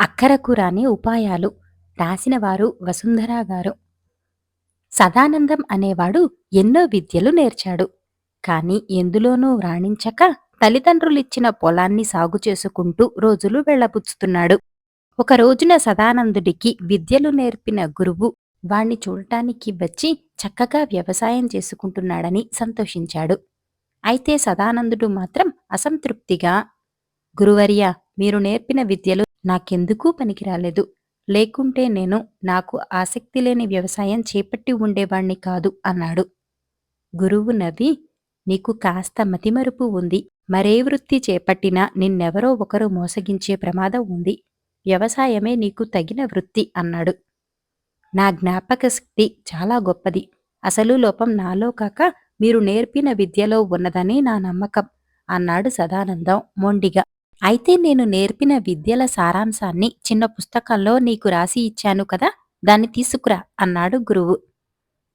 అక్కరకు రాని ఉపాయాలు రాసినవారు వసుంధరా గారు. సదానందం అనేవాడు ఎన్నో విద్యలు నేర్చాడు. కాని ఎందులోనూ రాణించక తల్లిదండ్రులిచ్చిన పొలాన్ని సాగు చేసుకుంటూ రోజులు వెళ్ళబుచ్చుతున్నాడు ఒక రోజున సదానందుడికి విద్యలు నేర్పిన గురువు వాణ్ణి చూడటానికి వచ్చి చక్కగా వ్యవసాయం చేసుకుంటున్నాడని సంతోషించాడు. అయితే సదానందుడు మాత్రం అసంతృప్తిగా గురువర్య మీరు నేర్పిన విద్యలు నాకెందుకూ పనికిరాలేదు? లేకుంటే నేను నాకు ఆసక్తి లేని వ్యవసాయం చేపట్టి ఉండేవాణ్ణి కాదు అన్నాడు. గురువు నవ్వి నీకు కాస్త మతిమరుపు ఉంది. మరే వృత్తి చేపట్టినా నిన్నెవరో ఒకరు మోసగించే ప్రమాదం ఉంది. వ్యవసాయమే నీకు తగిన వృత్తి అన్నాడు. నా జ్ఞాపక శక్తి చాలా గొప్పది. అసలు లోపం నాలో కాక మీరు నేర్పిన విద్యలో ఉన్నదని నా నమ్మకం అన్నాడు సదానందం మొండిగా. అయితే నేను నేర్పిన విద్యల సారాంశాన్ని చిన్న పుస్తకంలో నీకు రాసి ఇచ్చాను కదా దాన్ని తీసుకురా అన్నాడు గురువు.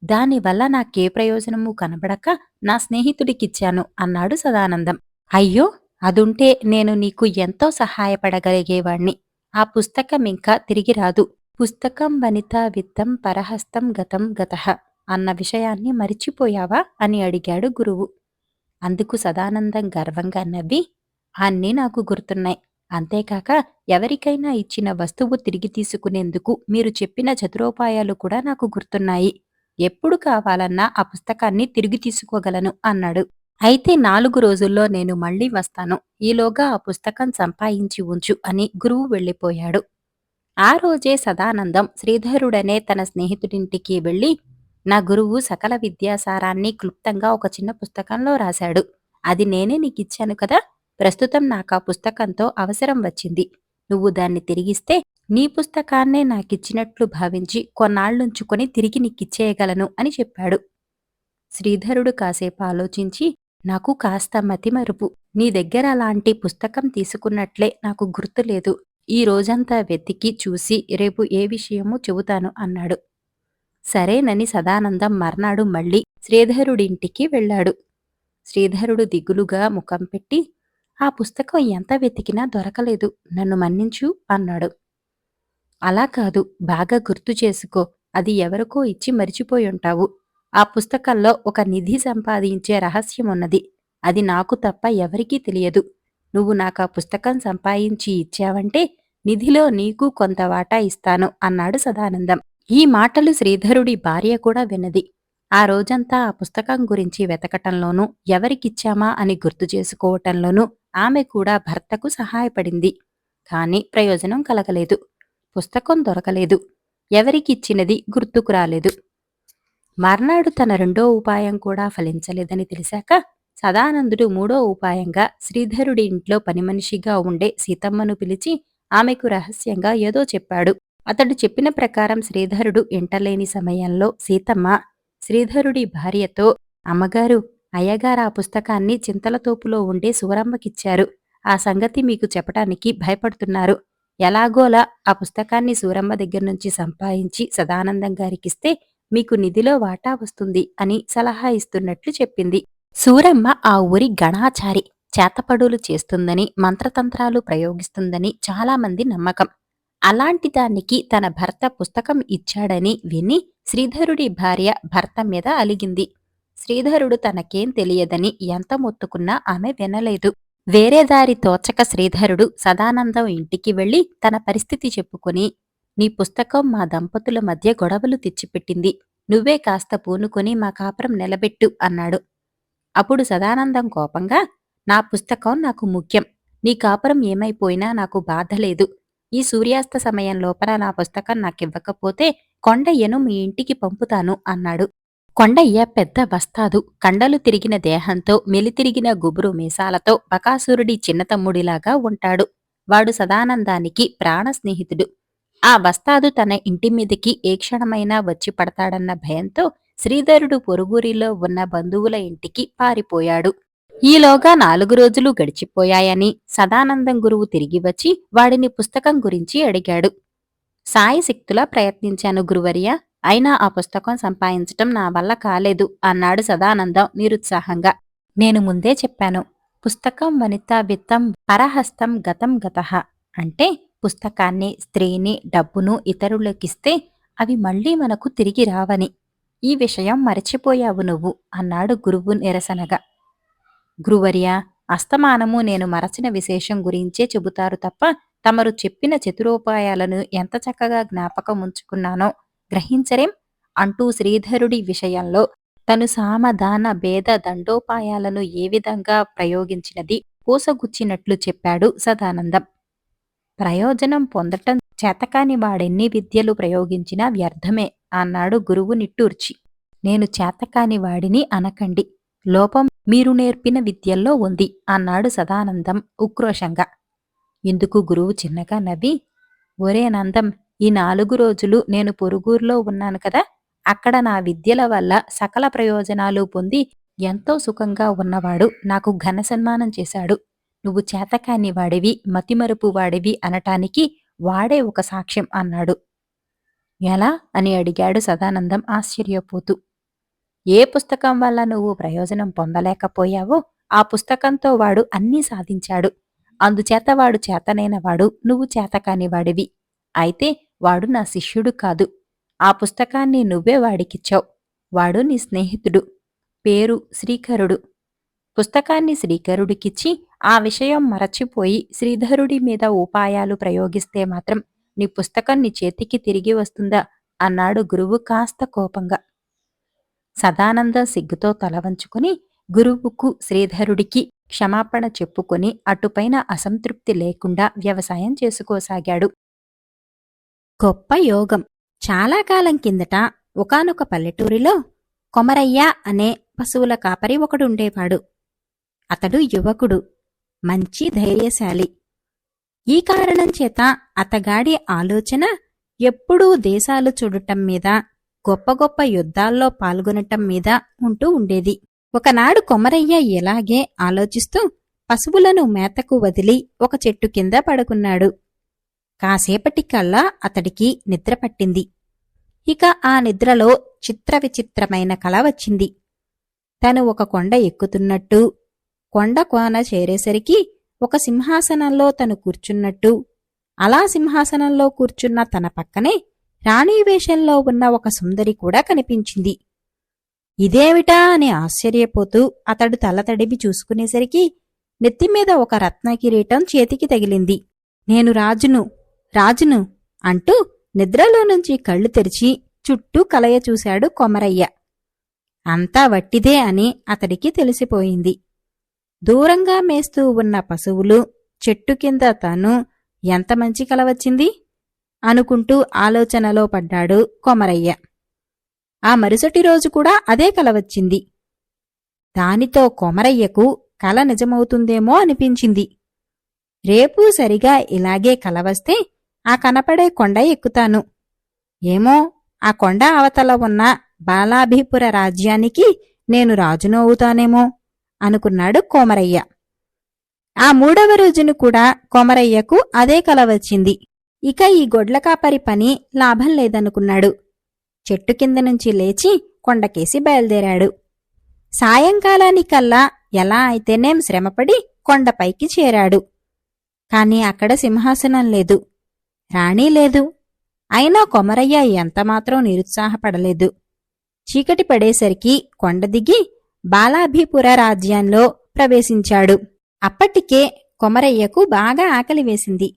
దానివల్ల నాకే ప్రయోజనము కనబడక నా స్నేహితుడికిచ్చాను అన్నాడు సదానందం. అయ్యో అదుంటే నేను నీకు ఎంతో సహాయపడగలిగేవాణ్ణి. ఆ పుస్తకం ఇంకా తిరిగి రాదు. పుస్తకం వనిత విత్తం పరహస్తం గతం గత అన్న విషయాన్ని మరిచిపోయావా అని అడిగాడు గురువు. అందుకు సదానందం గర్వంగా నవ్వి అన్నీ నాకు గుర్తున్నాయి. అంతేకాక ఎవరికైనా ఇచ్చిన వస్తువు తిరిగి తీసుకునేందుకు మీరు చెప్పిన చతురోపాయాలు కూడా నాకు గుర్తున్నాయి. ఎప్పుడు కావాలన్నా ఆ పుస్తకాన్ని తిరిగి తీసుకోగలను అన్నాడు. అయితే నాలుగు రోజుల్లో నేను మళ్ళీ వస్తాను. ఈలోగా ఆ పుస్తకం సంపాదించి ఉంచు అని గురువు వెళ్ళిపోయాడు. ఆ రోజే సదానందం శ్రీధరుడనే తన స్నేహితుడింటికి వెళ్ళి నా గురువు సకల విద్యాసారాన్ని క్లుప్తంగా ఒక చిన్న పుస్తకంలో రాశాడు. అది నేనే నీకిచ్చాను కదా! ప్రస్తుతం నాకు ఆ పుస్తకంతో అవసరం వచ్చింది. నువ్వు దాన్ని తిరిగిస్తే నీ పుస్తకాన్నే నాకిచ్చినట్లు భావించి కొన్నాళ్ళుంచుకొని తిరిగి నీకిచ్చేయగలను అని చెప్పాడు. శ్రీధరుడు కాసేపు ఆలోచించి నాకు కాస్త మతిమరుపు నీ దగ్గర అలాంటి పుస్తకం తీసుకున్నట్లే నాకు గుర్తులేదు ఈ రోజంతా వెతికి చూసి రేపు ఏ విషయమూ చెబుతాను అన్నాడు. సరేనని సదానందం మర్నాడు మళ్ళీ శ్రీధరుడింటికి వెళ్ళాడు. శ్రీధరుడు దిగులుగా ముఖం పెట్టి ఆ పుస్తకం ఎంత వెతికినా దొరకలేదు. నన్ను మన్నించు అన్నాడు. అలా కాదు. బాగా గుర్తు చేసుకో. అది ఎవరికో ఇచ్చి మరిచిపోయుంటావు ఆ పుస్తకంలో ఒక నిధి సంపాదించే రహస్యం ఉన్నది. అది నాకు తప్ప ఎవరికీ తెలియదు. నువ్వు నాకు ఆ పుస్తకం సంపాదించి ఇచ్చావంటే నిధిలో నీకు కొంత వాటా ఇస్తాను అన్నాడు సదానందం. ఈ మాటలు శ్రీధరుడి భార్య కూడా విన్నది. ఆ రోజంతా ఆ పుస్తకం గురించి వెతకటంలోనూ ఎవరికిచ్చామా అని గుర్తు చేసుకోవటంలోనూ ఆమె కూడా భర్తకు సహాయపడింది. కానీ ప్రయోజనం కలగలేదు. పుస్తకం దొరకలేదు. ఎవరికిచ్చినది గుర్తుకు రాలేదు. మర్నాడు తన రెండో ఉపాయం కూడా ఫలించలేదని తెలిసాక సదానందుడు మూడో ఉపాయంగా శ్రీధరుడి ఇంట్లో పనిమనిషిగా ఉండే సీతమ్మను పిలిచి ఆమెకు రహస్యంగా ఏదో చెప్పాడు. అతడు చెప్పిన ప్రకారం శ్రీధరుడు ఇంటలేని సమయంలో సీతమ్మ శ్రీధరుడి భార్యతో అమ్మగారు అయ్యగారు ఆ పుస్తకాన్ని చింతలతోపులో ఉండే సూరమ్మకిచ్చారు ఆ సంగతి మీకు చెప్పటానికి భయపడుతున్నారు. ఎలాగోలా ఆ పుస్తకాన్ని సూరమ్మ దగ్గర నుంచి సంపాదించి సదానందం గారికిస్తే మీకు నిధిలో వాటా వస్తుంది అని సలహా ఇస్తున్నట్లు చెప్పింది. సూరమ్మ ఆ ఊరి గణాచారి చేతపడులు చేస్తుందని మంత్రతంత్రాలు ప్రయోగిస్తుందని చాలామంది నమ్మకం. అలాంటి దానికి తన భర్త పుస్తకం ఇచ్చాడని విని శ్రీధరుడి భార్య భర్త మీద అలిగింది. శ్రీధరుడు తనకేం తెలియదని ఎంత మొత్తుకున్నా ఆమె వినలేదు. వేరే దారి తోచక శ్రీధరుడు సదానందం ఇంటికి వెళ్ళి తన పరిస్థితి చెప్పుకుని నీ పుస్తకం మా దంపతుల మధ్య గొడవలు తెచ్చిపెట్టింది. నువ్వే కాస్త పూనుకొని మా కాపురం నిలబెట్టు అన్నాడు. అప్పుడు సదానందం కోపంగా నా పుస్తకం నాకు ముఖ్యం. నీ కాపురం ఏమైపోయినా నాకు బాధ లేదు. ఈ సూర్యాస్త సమయం లోపల నా పుస్తకం నాకివ్వకపోతే కొండయ్యను మీ ఇంటికి పంపుతాను అన్నాడు. కొండయ్య పెద్ద వస్తాదు కండలు తిరిగిన దేహంతో మెలితిరిగిన గుబురు మీసాలతో బకాసురుడి చిన్నతమ్ముడిలాగా ఉంటాడు. వాడు సదానందానికి ప్రాణ స్నేహితుడు. ఆ వస్తాదు తన ఇంటి మీదకి ఏ క్షణమైనా వచ్చి పడతాడన్న భయంతో శ్రీధరుడు పొరుగురిలో ఉన్న బంధువుల ఇంటికి పారిపోయాడు. ఈలోగా నాలుగు రోజులు గడిచిపోయాయని సదానందం గురువు తిరిగి వచ్చి వాడిని పుస్తకం గురించి అడిగాడు. సాయశక్తులా ప్రయత్నించాను గురువర్య. అయినా ఆ పుస్తకం సంపాదించటం నా వల్ల కాలేదు అన్నాడు సదానందం నిరుత్సాహంగా. నేను ముందే చెప్పాను పుస్తకం వనితా విత్తం పరహస్తం గతం గత. అంటే పుస్తకాన్ని స్త్రీని డబ్బును ఇతరులకిస్తే అవి మళ్ళీ మనకు తిరిగి రావని. ఈ విషయం మరచిపోయావు నువ్వు అన్నాడు గురువు నిరసనగా. గురువర్య అస్తమానము నేను మరచిన విశేషం గురించే చెబుతారు తప్ప తమరు చెప్పిన చతురోపాయాలను ఎంత చక్కగా జ్ఞాపకం ఉంచుకున్నానో గ్రహించరేం? అంటూ శ్రీధరుడి విషయంలో తను సామధాన భేద దండోపాయాలను ఏ విధంగా ప్రయోగించినది పూసగుచ్చినట్లు చెప్పాడు సదానందం. ప్రయోజనం పొందటం చేతకాని వాడెన్ని విద్యలు ప్రయోగించినా వ్యర్థమే అన్నాడు గురువు నిట్టూర్చి. నేను చేతకాని వాడిని అనకండి. లోపం మీరు నేర్పిన విద్యల్లో ఉంది అన్నాడు సదానందం ఉక్రోషంగా. ఇందుకు గురువు చిన్నగా నవ్వి ఒరే నందం ఈ నాలుగు రోజులు నేను పొరుగురులో ఉన్నాను కదా అక్కడ నా విద్యల వల్ల సకల ప్రయోజనాలు పొంది ఎంతో సుఖంగా ఉన్నవాడు నాకు ఘన సన్మానం చేశాడు. నువ్వు చేతకాని వాడివి మతిమరుపు వాడివి అనటానికి వాడే ఒక సాక్ష్యం అన్నాడు. ఎలా? అని అడిగాడు సదానందం ఆశ్చర్యపోతూ. ఏ పుస్తకం వల్ల నువ్వు ప్రయోజనం పొందలేకపోయావో ఆ పుస్తకంతో వాడు అన్నీ సాధించాడు. అందుచేత వాడు చేతనైన వాడు నువ్వు చేతకాని వాడివి. అయితే వాడు నా శిష్యుడు కాదు. ఆ పుస్తకాన్ని నువ్వే వాడికిచ్చావు. వాడు నీ స్నేహితుడు. పేరు శ్రీకరుడు. పుస్తకాన్ని శ్రీకరుడికిచ్చి ఆ విషయం మరచిపోయి శ్రీధరుడి మీద ఉపాయాలు ప్రయోగిస్తే మాత్రం నీ పుస్తకం నీ చేతికి తిరిగి వస్తుందా? అన్నాడు గురువు కాస్త కోపంగా. సదానందం సిగ్గుతో తలవంచుకుని గురువుకు శ్రీధరుడికి క్షమాపణ చెప్పుకొని అటుపైన అసంతృప్తి లేకుండా వ్యవసాయం చేసుకోసాగాడు. గొప్ప యోగం. చాలా కాలం కిందట ఒకానొక పల్లెటూరిలో కొమరయ్య అనే పశువుల కాపరి ఒకడుండేవాడు అతడు యువకుడు మంచి ధైర్యశాలి. ఈ కారణం చేత అతగాడి ఆలోచన ఎప్పుడూ దేశాలు చూడటం మీద గొప్ప గొప్ప యుద్ధాల్లో పాల్గొనటం మీద ఉంటూ ఉండేది. ఒకనాడు కొమరయ్య ఎలాగే ఆలోచిస్తూ పశువులను మేతకు వదిలి ఒక చెట్టు కింద పడుకున్నాడు. కాసేపటికల్లా అతడికి నిద్ర పట్టింది. ఇక ఆ నిద్రలో చిత్ర విచిత్రమైన కల వచ్చింది. తను ఒక కొండ ఎక్కుతున్నట్టు కొండ కోన చేరేసరికి ఒక సింహాసనంలో తను కూర్చున్నట్టు అలా సింహాసనంలో కూర్చున్న తన పక్కనే రాణి వేషంలో ఉన్న ఒక సుందరి కూడా కనిపించింది. ఇదేమిటా అని ఆశ్చర్యపోతూ అతడు తలతడిపి చూసుకునేసరికి నెత్తిమీద ఒక రత్న కిరీటం చేతికి తగిలింది. నేను రాజును రాజును అంటూ నిద్రలో నుంచి కళ్ళు తెరిచి చుట్టూ కలయ చూశాడు కొమరయ్య. అంతా వట్టిదే అని అతడికి తెలిసిపోయింది. దూరంగా మేస్తూ ఉన్న పశువులు చెట్టు కింద తను ఎంత మంచి కల వచ్చింది? అనుకుంటూ ఆలోచనలో పడ్డాడు కొమరయ్య. ఆ మరుసటి రోజు కూడా అదే కల వచ్చింది. దానితో కొమరయ్యకు కల నిజమవుతుందేమో అనిపించింది. రేపు సరిగా ఇలాగే కల వస్తే ఆ కనపడే కొండ ఎక్కుతాను. ఏమో ఆ కొండ అవతల ఉన్న బాలాభిపుర రాజ్యానికి నేను రాజునవుతానేమో అనుకున్నాడు కోమరయ్య. ఆ మూడవ రోజును కూడా కోమరయ్యకు అదే కల వచ్చింది. ఇక ఈ గొడ్ల కాపరి పని లాభం లేదనుకున్నాడు. చెట్టు కింద నుంచి లేచి కొండకేసి బయలుదేరాడు. సాయంకాలానికల్లా ఎలా అయితేనేం శ్రమపడి కొండపైకి చేరాడు. కాని అక్కడ సింహాసనం లేదు. రాణీ లేదు. అయినా కొమరయ్య ఎంతమాత్రం నిరుత్సాహపడలేదు. చీకటి పడేసరికి కొండ దిగి బాలాభిపుర రాజ్యంలో ప్రవేశించాడు. అప్పటికే కొమరయ్యకు బాగా ఆకలి వేసింది.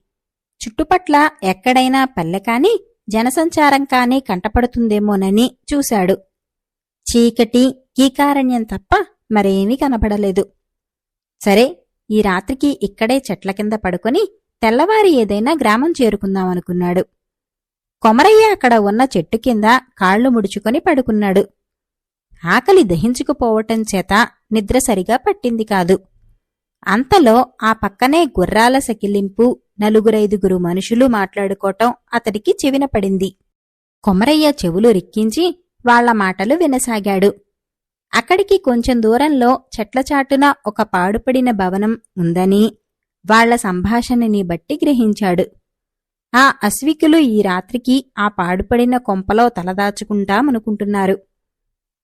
చుట్టుపట్ల ఎక్కడైనా పల్లె కాని జనసంచారం కాని కంటపడుతుందేమోనని చూశాడు. చీకటి కీకారణ్యం తప్ప మరేమీ కనబడలేదు సరే ఈ రాత్రికి ఇక్కడే చెట్ల కింద పడుకొని తెల్లవారి ఏదైనా గ్రామం చేరుకుందామనుకున్నాడు కొమరయ్య అక్కడ ఉన్న చెట్టు కింద కాళ్ళు ముడుచుకొని పడుకున్నాడు. ఆకలి దహించుకుపోవటం చేత నిద్ర సరిగా పట్టింది కాదు. అంతలో ఆ పక్కనే గుర్రాల సకిలింపు నలుగురైదుగురు మనుషులు మాట్లాడుకోవటం అతడికి చెవిన పడింది. కొమరయ్య చెవులు రిక్కించి వాళ్ళ మాటలు వినసాగాడు. అక్కడికి కొంచెం దూరంలో చెట్లచాటున ఒక పాడుపడిన భవనం ఉందని వాళ్ళ సంభాషణని బట్టి గ్రహించాడు. ఆ అశ్వికులు ఈ రాత్రికి ఆ పాడుపడిన కొంపలో తలదాచుకుంటామనుకుంటున్నారు.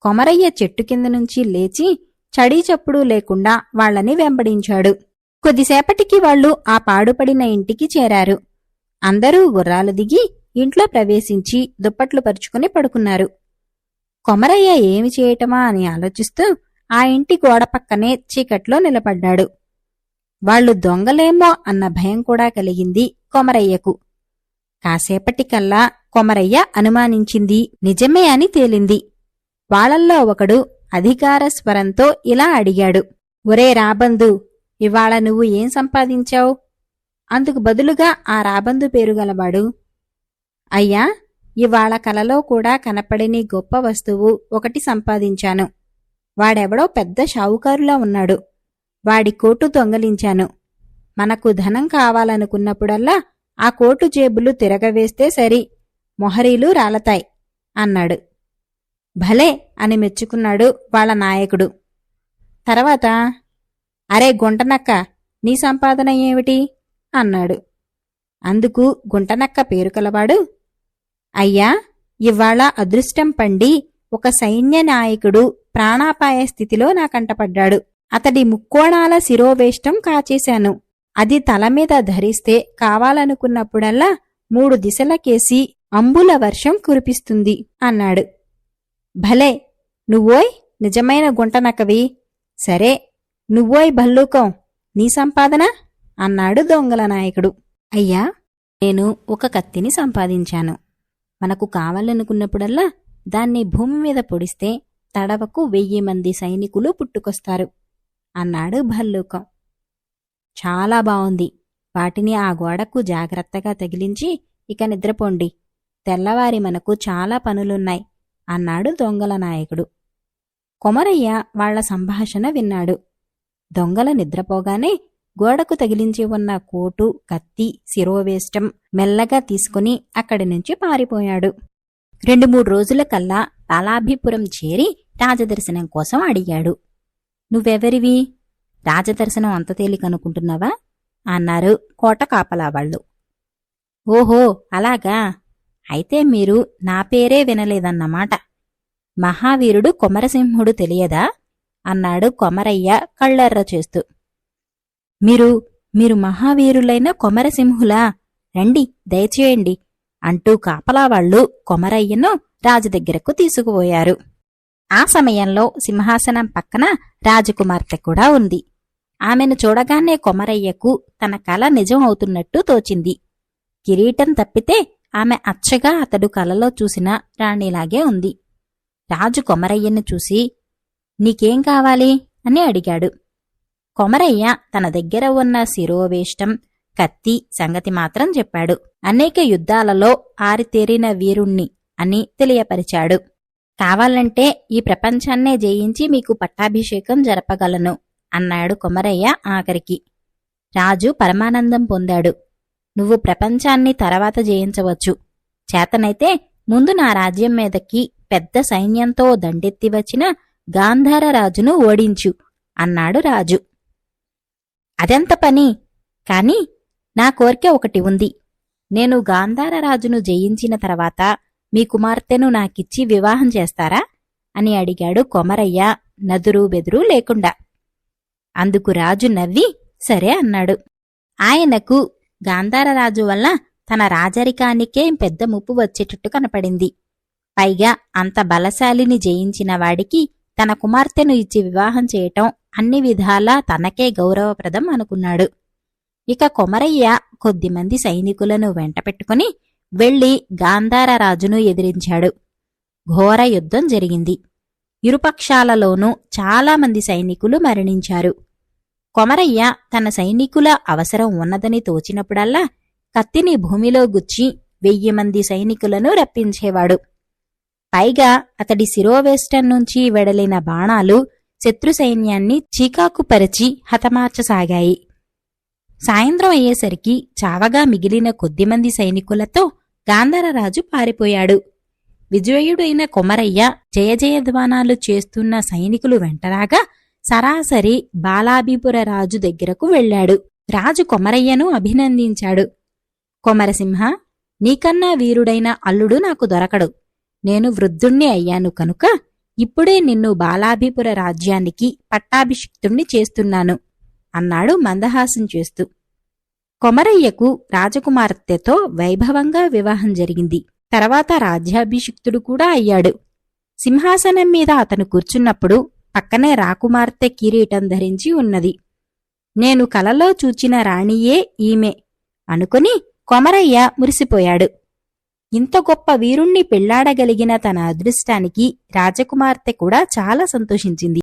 కొమరయ్య చెట్టు కింద నుంచి లేచి చడీ చప్పుడు లేకుండా వాళ్ళని వెంబడించాడు. కొద్దిసేపటికి వాళ్ళు ఆ పాడుపడిన ఇంటికి చేరారు. అందరూ గుర్రాలు దిగి ఇంట్లో ప్రవేశించి దుప్పట్లు పరుచుకుని పడుకున్నారు. కొమరయ్య ఏమి చేయటమా అని ఆలోచిస్తూ ఆ ఇంటి గోడ పక్కనే చీకట్లో నిలబడ్డాడు. వాళ్ళు దొంగలేమో అన్న భయం కూడా కలిగింది కొమరయ్యకు. కాసేపటికల్లా కొమరయ్య అనుమానించింది నిజమే అని తేలింది. వాళ్ళల్లో ఒకడు అధికార స్వరంతో ఇలా అడిగాడు ఒరే రాబందు ఇవాళ నువ్వు ఏం సంపాదించావు? అందుకు బదులుగా ఆ రాబందు పేరు గలవాడు. అయ్యా ఇవాళ కలలో కూడా కనపడని గొప్ప వస్తువు ఒకటి సంపాదించాను. వాడెవడో పెద్ద షావుకారులా ఉన్నాడు. వాడి కోటు దొంగలించాను. మనకు ధనం కావాలనుకున్నప్పుడల్లా ఆ కోటు జేబులు తిరగవేస్తే సరి మొహరీలు రాలతాయి అన్నాడు. భలే అని మెచ్చుకున్నాడు వాళ్ళ నాయకుడు. తర్వాత అరే గుంటనక్క నీ సంపాదన ఏమిటి? అన్నాడు. అందుకు గుంటనక్క పేరు కలవాడు. అయ్యా ఇవాళ అదృష్టం పండి ఒక సైన్య నాయకుడు ప్రాణాపాయ స్థితిలో నాకంటపడ్డాడు. అతడి ముక్కోణాల శిరోవేష్టం కాచేశాను. అది తల మీద ధరిస్తే కావాలనుకున్నప్పుడల్లా మూడు దిశలకేసి అంబుల వర్షం కురిపిస్తుంది అన్నాడు. భలే! నువ్వోయ్ నిజమైన గుంటనకవి సరే నువ్వోయ్ భల్లూకం నీ సంపాదన? అన్నాడు దొంగల నాయకుడు. అయ్యా నేను ఒక కత్తిని సంపాదించాను. మనకు కావాలనుకున్నప్పుడల్లా దాన్ని భూమి మీద పొడిస్తే తడవకు వెయ్యి మంది సైనికులు పుట్టుకొస్తారు. అన్నాడు భల్లూకం. చాలా బావుంది. వాటిని ఆ గోడకు జాగ్రత్తగా తగిలించి ఇక నిద్రపోండి. తెల్లవారి మనకు చాలా పనులున్నాయి అన్నాడు దొంగల నాయకుడు. కొమరయ్య వాళ్ళ సంభాషణ విన్నాడు. దొంగల నిద్రపోగానే గోడకు తగిలించి ఉన్న కోటు కత్తి శిరోవేష్టం మెల్లగా తీసుకుని అక్కడి నుంచి పారిపోయాడు. రెండు మూడు రోజుల కల్లా బాలాభిపురం చేరి రాజదర్శనం కోసం అడిగాడు. నువ్వెవరివి? రాజదర్శనం అంత తేలికనుకుంటున్నావా అన్నారు కోట కాపలా వాళ్ళు ఓహో అలాగా. అయితే మీరు నా పేరే వినలేదన్నమాట. మహావీరుడు కొమరసింహుడు తెలియదా? అన్నాడు కొమరయ్య కళ్ళెర్ర చేస్తూ. మీరు మీరు మహావీరులైన కొమరసింహులా? రండి దయచేయండి అంటూ కాపలావాళ్ళు కొమరయ్యను రాజు దగ్గరకు తీసుకుపోయారు. ఆ సమయంలో సింహాసనం పక్కన రాజకుమార్తె కూడా ఉంది. ఆమెను చూడగానే కొమరయ్యకు తన కల నిజం అవుతున్నట్టు తోచింది. కిరీటం తప్పితే ఆమె అచ్చగా అతడు కలలో చూసిన రాణిలాగే ఉంది. రాజు కొమరయ్యను చూసి నీకేం కావాలి? అని అడిగాడు. కొమరయ్య తన దగ్గర ఉన్న శిరోవేష్టం కత్తి సంగతి మాత్రం చెప్పాడు. అనేక యుద్ధాలలో ఆరితేరిన వీరుణ్ణి అని తెలియపరిచాడు. కావాలంటే ఈ ప్రపంచాన్నే జయించి మీకు పట్టాభిషేకం జరపగలను అన్నాడు కొమరయ్య ఆఖరికి. రాజు పరమానందం పొందాడు. నువ్వు ప్రపంచాన్ని తర్వాత జయించవచ్చు. చేతనైతే ముందు నా రాజ్యం మీదకి పెద్ద సైన్యంతో దండెత్తి వచ్చిన గాంధార రాజును ఓడించు అన్నాడు రాజు. అదెంత పని? కాని నా కోరిక ఒకటి ఉంది. నేను గాంధార రాజును జయించిన తర్వాత మీ కుమార్తెను నాకిచ్చి వివాహం చేస్తారా? అని అడిగాడు కొమరయ్య నదురు బెదురు లేకుండా. అందుకు రాజు నవ్వి సరే అన్నాడు. ఆయనకు గాంధారరాజు వల్ల తన రాజరికానికే పెద్ద ముప్పు వచ్చేటట్టు కనపడింది. పైగా అంత బలశాలిని జయించిన వాడికి తన కుమార్తెను ఇచ్చి వివాహం చేయటం అన్ని విధాలా తనకే గౌరవప్రదం అనుకున్నాడు. ఇక కొమరయ్య కొద్దిమంది సైనికులను వెంటపెట్టుకుని వెళ్ళి గాంధార రాజును ఎదిరించాడు. ఘోర యుద్ధం జరిగింది. ఇరుపక్షాలలోనూ చాలామంది సైనికులు మరణించారు. కొమరయ్య తన సైనికుల అవసరం ఉన్నదని తోచినప్పుడల్లా కత్తిని భూమిలో గుచ్చి వెయ్యి మంది సైనికులను రప్పించేవాడు. పైగా అతడి శిరోవేష్టం నుంచి వెడలిన బాణాలు శత్రు సైన్యాన్ని చీకాకుపరిచి హతమార్చసాగాయి. సాయంత్రం అయ్యేసరికి చావగా మిగిలిన కొద్దిమంది సైనికులతో గాంధారరాజు పారిపోయాడు. విజయుడైన కొమరయ్య జయజయధ్వానాలు చేస్తున్న సైనికులు వెంటరాగా సరాసరి బాలాభిపుర రాజు దగ్గరకు వెళ్ళాడు. రాజు కొమరయ్యను అభినందించాడు. కొమరసింహ నీకన్నా వీరుడైన అల్లుడు నాకు దొరకడు. నేను వృద్ధుణ్ణి అయ్యాను కనుక ఇప్పుడే నిన్ను బాలాభిపుర రాజ్యానికి పట్టాభిషిక్తుణ్ణి చేస్తున్నాను. అన్నాడు మందహాసం చేస్తూ. కొమరయ్యకు రాజకుమార్తెతో వైభవంగా వివాహం జరిగింది. తర్వాత రాజ్యాభిషిక్తుడు కూడా అయ్యాడు. సింహాసనం మీద అతను కూర్చున్నప్పుడు పక్కనే రాకుమార్తె కిరీటం ధరించి ఉన్నది. నేను కలలో చూచిన రాణియే ఈమె అనుకుని కొమరయ్య మురిసిపోయాడు. ఇంత గొప్ప వీరుణ్ణి పెళ్ళాడగలిగిన తన అదృష్టానికి రాజకుమార్తె కూడా చాలా సంతోషించింది.